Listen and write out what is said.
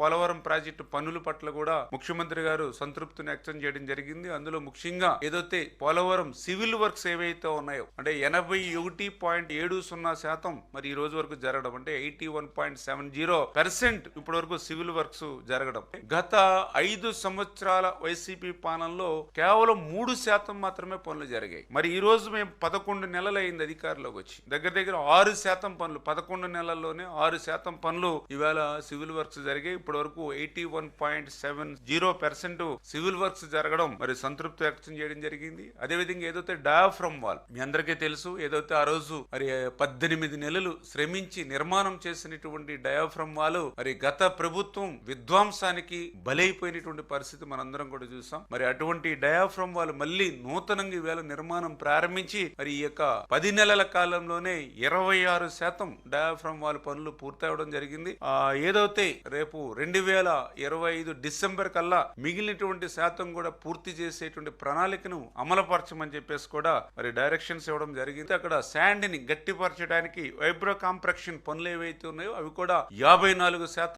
Polavaram project పనుల పట్ల కూడా ముఖ్యమంత్రి గారు సంతృప్తిని వ్యక్తం చేయడం జరిగింది. అందులో ముఖ్యంగా ఏదైతే పోలవరం సివిల్ వర్క్స్ ఏవైతే ఉన్నాయో అంటే ఎనభై ఒకటి పాయింట్ ఏడు సున్నా శాతం మరి ఈ రోజు వరకు జరగడం అంటే eighty one point seven zero percent ఇప్పటి వరకు సివిల్ వర్క్స్ జరగడం. గత ఐదు సంవత్సరాల వైసీపీ పాలనలో కేవలం మూడు శాతం మాత్రమే పనులు జరిగాయి. మరి ఈ రోజు మేము పదకొండు నెలలు అయింది అధికారంలోకి వచ్చి. దగ్గర దగ్గర ఆరు శాతం పనులు పదకొండు నెలల్లోనే ఆరు శాతం పనులు ఇవాళ సివిల్ వర్క్స్ జరిగాయి. ఇప్పటి వరకు eighty one point seven zero percent civil works జరగడం మరి సంతృప్తి వ్యక్తం చేయడం జరిగింది. అదేవిధంగా ఏదైతే డయాఫ్రమ్ వాల్ మీ అందరికీ తెలుసు ఏదైతే ఆ రోజు మరి పద్దెనిమిది నెలలు శ్రమించి నిర్మాణం చేసినటువంటి డయాఫ్రమ్ వాల్ మరి గత ప్రభుత్వం విధ్వంసానికి బలైపోయినటువంటి పరిస్థితి మనందరం కూడా చూసాం. మరి అటువంటి డయాఫ్రమ్ వాల్ మళ్ళీ నూతనంగా ఈవేళ నిర్మాణం ప్రారంభించి మరి ఈ యొక్క పది నెలల కాలంలోనే ఇరవై ఆరు శాతం డయాఫ్రమ్ వాల్ పనులు పూర్తవడం జరిగింది. ఆ ఏదైతే రేపు రెండు వేల ఇరవై ఐదు డిసెంబర్ కల్లా మిగిలినటువంటి శాతం కూడా పూర్తి చేసేటువంటి ప్రణాళికను అమలుపరచమని చెప్పేసి కూడా మరి డైరెక్షన్స్ ఇవ్వడం జరిగింది. అక్కడ శాండ్ని గట్టిపరచడానికి వైబ్రో కాంప్రక్షన్ పనులు ఏవైతే ఉన్నాయో అవి కూడా యాభై నాలుగు శాతం